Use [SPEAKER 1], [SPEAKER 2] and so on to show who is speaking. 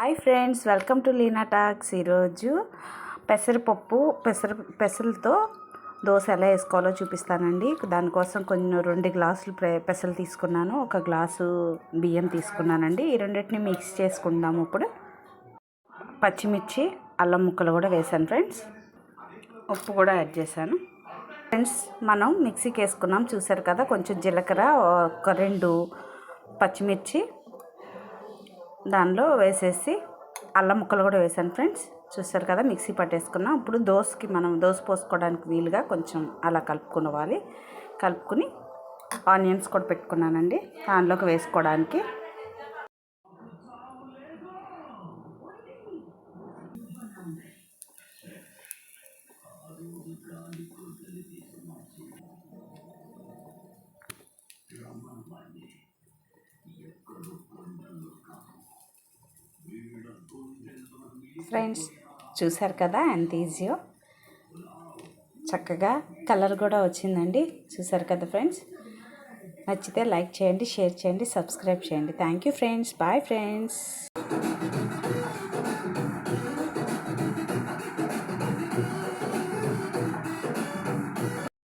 [SPEAKER 1] Hi friends welcome to Leena talks ఈరోజు. పెసరపప్పు పెసర పెసలతో దోశ ఎలా వేసుకోవాలో చూపిస్తానండి. దానికోసం కొన్ని రెండు గ్లాసులు పెసలు తీసుకున్నాను. ఒక గ్లాసు బియ్యం తీసుకున్నానండి. ఈ రెండింటిని మిక్స్ చేసుకుందాము ఇప్పుడు. పచ్చిమిర్చి అల్లం ముక్కలు కూడా వేసాను ఫ్రెండ్స్. ఉప్పు కూడా యాడ్ చేశాను. ఫ్రెండ్స్ మనం మిక్సీకి వేసుకున్నాం. చూసారు కదా కొంచెం జీలకర్ర ఒక రెండు పచ్చిమిర్చి దానిలో వేసేసి అల్లం ముక్కలు కూడా వేసాను ఫ్రెండ్స్. చూస్తారు కదా మిక్సీ పట్టేసుకున్నాం. ఇప్పుడు దోశకి మనం దోశ పోసుకోవడానికి వీలుగా కొంచెం అలా కలుపుకోవాలి. కలుపుకుని ఆనియన్స్ కూడా పెట్టుకున్నానండి. దానిలోకి వేసుకోవడానికి ఫ్రెండ్స్ చూసారు కదా ఎంత ఈజీయో చక్కగా కలర్ కూడా వచ్చిందండి. చూసారు కదా ఫ్రెండ్స్ నచ్చితే లైక్ చేయండి షేర్ చేయండి సబ్స్క్రైబ్ చేయండి. Thank you friends bye friends